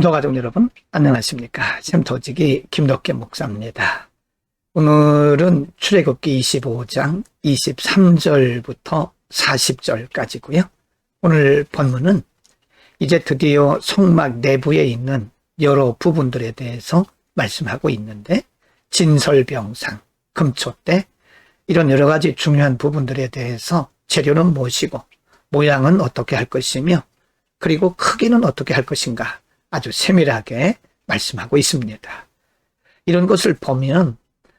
도가족 여러분 안녕하십니까 샘토지기 김덕계 목사입니다. 오늘은 출애굽기 25장 23절부터 40절까지고요. 오늘 본문은 이제 드디어 성막 내부에 있는 여러 부분들에 대해서 말씀하고 있는데 진설병상, 금초대 이런 여러 가지 중요한 부분들에 대해서 재료는 무엇이고 모양은 어떻게 할 것이며 그리고 크기는 어떻게 할 것인가 아주 세밀하게 말씀하고 있습니다. 이런 것을 보면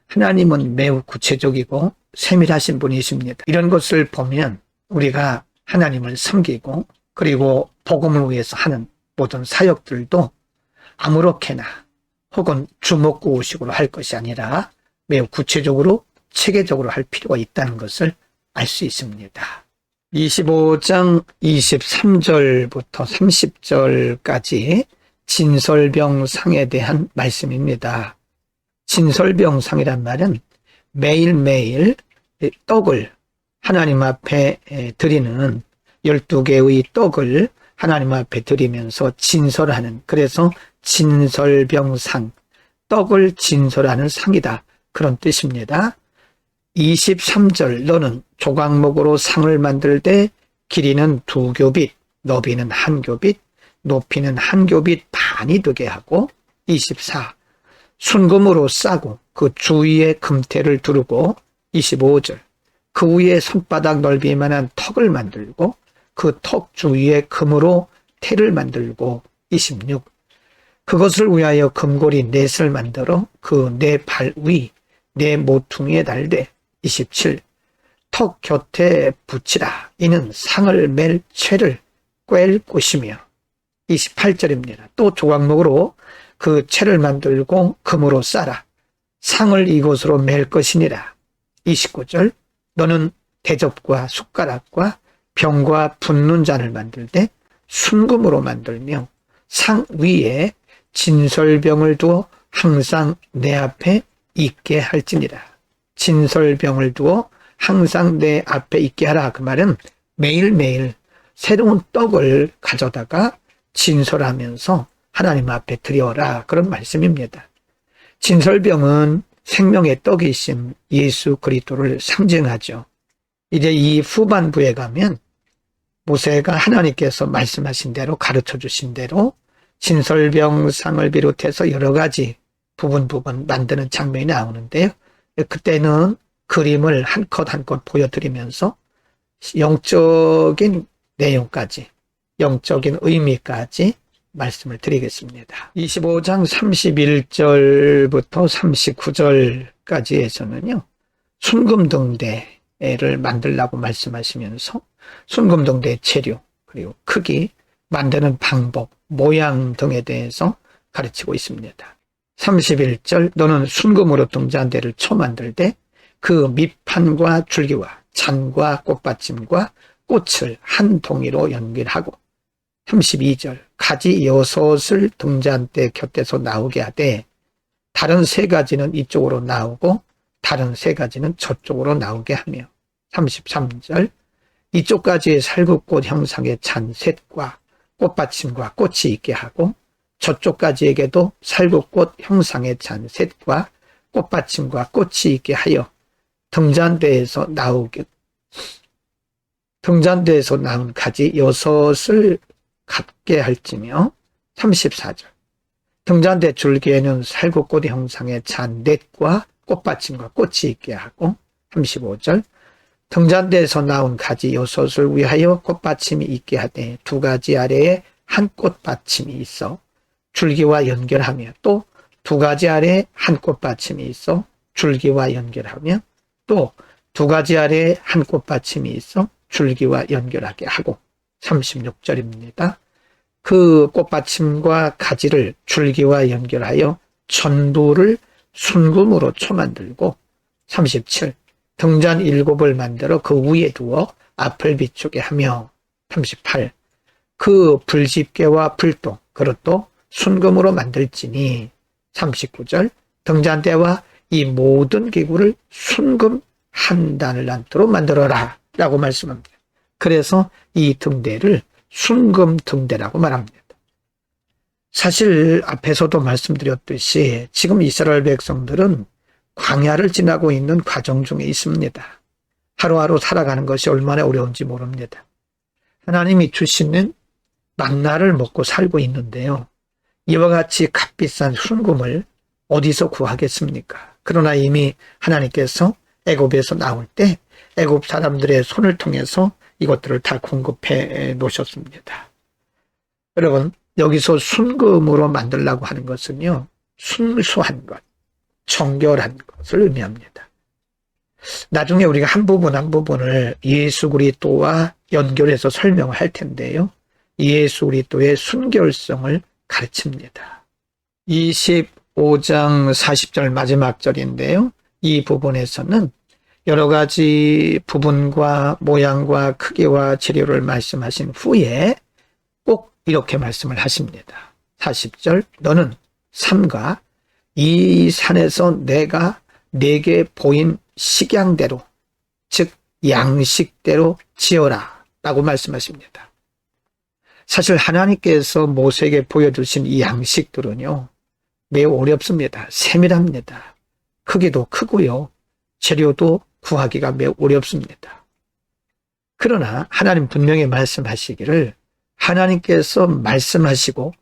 하나님은 매우 구체적이고 세밀하신 분이십니다. 이런 것을 보면 우리가 하나님을 섬기고 그리고 복음을 위해서 하는 모든 사역들도 아무렇게나 혹은 주먹구식으로 할 것이 아니라 매우 구체적으로 체계적으로 할 필요가 있다는 것을 알 수 있습니다. 25장 23절부터 30절까지 진설병상에 대한 말씀입니다. 진설병상이란 말은 매일매일 떡을 하나님 앞에 드리는 12개의 떡을 하나님 앞에 드리면서 진설하는 그래서 진설병상 떡을 진설하는 상이다. 그런 뜻입니다. 23절 너는 조각목으로 상을 만들 때 길이는 두 교빗, 너비는 한 교빗, 높이는 한 교빗 반이 되게 하고 24. 순금으로 싸고 그 주위에 금태를 두르고 25절. 그 위에 손바닥 넓이만한 턱을 만들고 그 턱 주위에 금으로 태를 만들고 26. 그것을 위하여 금고리 넷을 만들어 그 네 발 위, 네 모퉁이에 달되 27. 턱 곁에 붙이라. 이는 상을 맬 채를 꿰 곳이며 28절입니다. 또 조각목으로 그 채를 만들고 금으로 싸라. 상을 이곳으로 맬 것이니라. 29절 너는 대접과 숟가락과 병과 붓는 잔을 만들 때 순금으로 만들며 상 위에 진설병을 두어 항상 내 앞에 있게 할지니라. 진설병을 두어 항상 내 앞에 있게 하라. 그 말은 매일매일 새로운 떡을 가져다가 진설하면서 하나님 앞에 드려라. 그런 말씀입니다. 진설병은 생명의 떡이신 예수 그리스도를 상징하죠. 이제 이 후반부에 가면 모세가 하나님께서 말씀하신 대로 가르쳐 주신 대로 진설병상을 비롯해서 여러 가지 부분 부분 만드는 장면이 나오는데요. 그때는 그림을 한 컷 한 컷 보여드리면서 영적인 내용까지 영적인 의미까지 말씀을 드리겠습니다. 25장 31절부터 39절까지에서는요. 순금등대를 만들라고 말씀하시면서 순금등대 재료 그리고 크기 만드는 방법 모양 등에 대해서 가르치고 있습니다. 31절 너는 순금으로 등잔대를 쳐 만들 때 그 밑판과 줄기와 잔과 꽃받침과 꽃을 한 동이로 연결하고 32절. 가지 여섯을 등잔대 곁에서 나오게 하되 다른 세 가지는 이쪽으로 나오고 다른 세 가지는 저쪽으로 나오게 하며. 33절. 이쪽 가지의 살구꽃 형상의 잔 셋과 꽃받침과 꽃이 있게 하고 저쪽 가지에게도 살구꽃 형상의 잔 셋과 꽃받침과 꽃이 있게 하여 등잔대에서 나오게 등잔대에서 나온 가지 여섯을 갖게 할지며 34절. 등잔 대 줄기에는 살구꽃 형상의 잔 넷과 꽃받침과 꽃이 있게 하고 35절. 등잔대에서 나온 가지 여섯을 위하여 꽃받침이 있게 하되 두 가지 아래에 한 꽃받침이 있어 줄기와 연결하며 또 두 가지 아래에 한 꽃받침이 있어 줄기와 연결하며 또 두 가지 아래에 한 꽃받침이 있어 줄기와 연결하게 하고 36절입니다. 그 꽃받침과 가지를 줄기와 연결하여 전부를 순금으로 쳐만들고 37 등잔 일곱을 만들어 그 위에 두어 앞을 비추게 하며 38 그 불집게와 불똥 그릇도 순금으로 만들지니 39절 등잔대와 이 모든 기구를 순금 한 단을 난도로 만들어라 라고 말씀합니다. 그래서 이 등대를 순금 등대라고 말합니다. 사실 앞에서도 말씀드렸듯이 지금 이스라엘 백성들은 광야를 지나고 있는 과정 중에 있습니다. 하루하루 살아가는 것이 얼마나 어려운지 모릅니다. 하나님이 주시는 만나를 먹고 살고 있는데요. 이와 같이 값비싼 순금을 어디서 구하겠습니까? 그러나 이미 하나님께서 애굽에서 나올 때 애굽 사람들의 손을 통해서 이것들을 다 공급해 놓으셨습니다. 여러분 여기서 순금으로 만들라고 하는 것은요 순수한 것, 정결한 것을 의미합니다. 나중에 우리가 한 부분 한 부분을 예수 그리스도와 연결해서 설명을 할 텐데요. 예수 그리스도의 순결성을 가르칩니다. 25장 40절 마지막 절인데요. 이 부분에서는 여러 가지 부분과 모양과 크기와 재료를 말씀하신 후에 꼭 이렇게 말씀을 하십니다. 40절 너는 삼가 이 산에서 내가 내게 보인 식양대로 즉 양식대로 지어라 라고 말씀하십니다. 사실 하나님께서 모세에게 보여주신 이 양식들은요 매우 어렵습니다. 세밀합니다. 크기도 크고요. 재료도 구하기가 매우 어렵습니다. 그러나 하나님 분명히 말씀하시기를 하나님께서 말씀하시고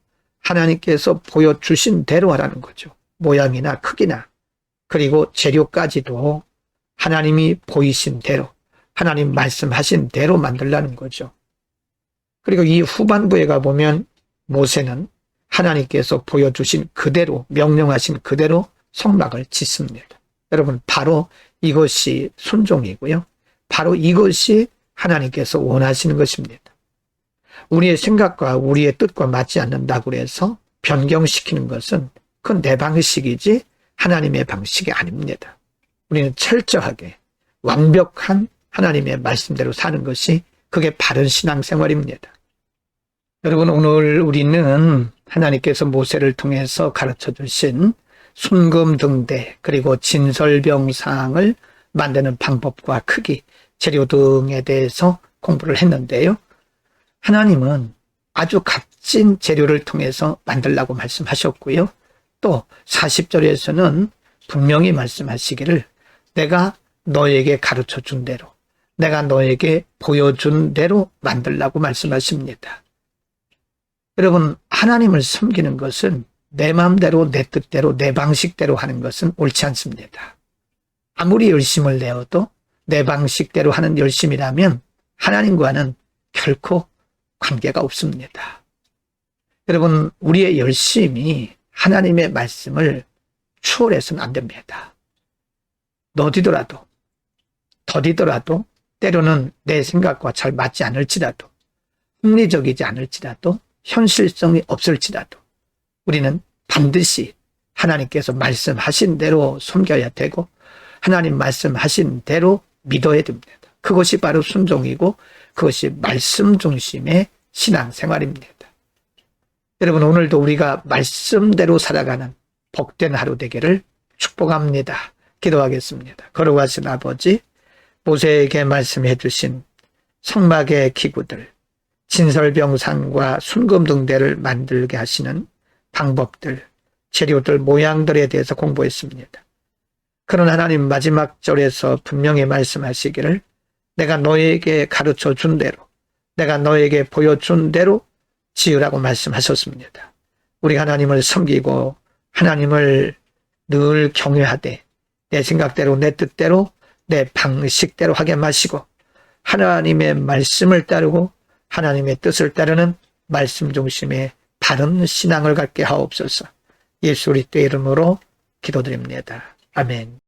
하나님께서 보여주신 대로 하라는 거죠. 모양이나 크기나 그리고 재료까지도 하나님이 보이신 대로 하나님 말씀하신 대로 만들라는 거죠. 그리고 이 후반부에 가보면 모세는 하나님께서 보여주신 그대로 명령하신 그대로 성막을 짓습니다. 여러분 바로 이것이 순종이고요. 바로 이것이 하나님께서 원하시는 것입니다. 우리의 생각과 우리의 뜻과 맞지 않는다고 해서 변경시키는 것은 그건 내 방식이지 하나님의 방식이 아닙니다. 우리는 철저하게 완벽한 하나님의 말씀대로 사는 것이 그게 바른 신앙생활입니다. 여러분 오늘 우리는 하나님께서 모세를 통해서 가르쳐 주신 순금 등대 그리고 진설병상을 만드는 방법과 크기, 재료 등에 대해서 공부를 했는데요. 하나님은 아주 값진 재료를 통해서 만들라고 말씀하셨고요. 또 40절에서는 분명히 말씀하시기를 내가 너에게 가르쳐 준 대로 내가 너에게 보여준 대로 만들라고 말씀하십니다. 여러분 하나님을 섬기는 것은 내 마음대로 내 뜻대로 내 방식대로 하는 것은 옳지 않습니다. 아무리 열심을 내어도 내 방식대로 하는 열심이라면 하나님과는 결코 관계가 없습니다. 여러분 우리의 열심이 하나님의 말씀을 추월해서는 안 됩니다. 너디더라도 더디더라도 때로는 내 생각과 잘 맞지 않을지라도 합리적이지 않을지라도 현실성이 없을지라도 우리는 반드시 하나님께서 말씀하신 대로 섬겨야 되고 하나님 말씀하신 대로 믿어야 됩니다. 그것이 바로 순종이고 그것이 말씀 중심의 신앙생활입니다. 여러분 오늘도 우리가 말씀대로 살아가는 복된 하루 되기를 축복합니다. 기도하겠습니다. 걸어가신 아버지 모세에게 말씀해 주신 성막의 기구들 진설병상과 순금등대를 만들게 하시는 방법들, 재료들, 모양들에 대해서 공부했습니다. 그런 하나님 마지막 절에서 분명히 말씀하시기를 내가 너에게 가르쳐 준 대로, 내가 너에게 보여준 대로 지으라고 말씀하셨습니다. 우리 하나님을 섬기고 하나님을 늘 경외하되 내 생각대로 내 뜻대로 내 방식대로 하게 마시고 하나님의 말씀을 따르고 하나님의 뜻을 따르는 말씀 중심의 바른 신앙을 갖게 하옵소서. 예수 그리스도의 이름으로 기도드립니다. 아멘.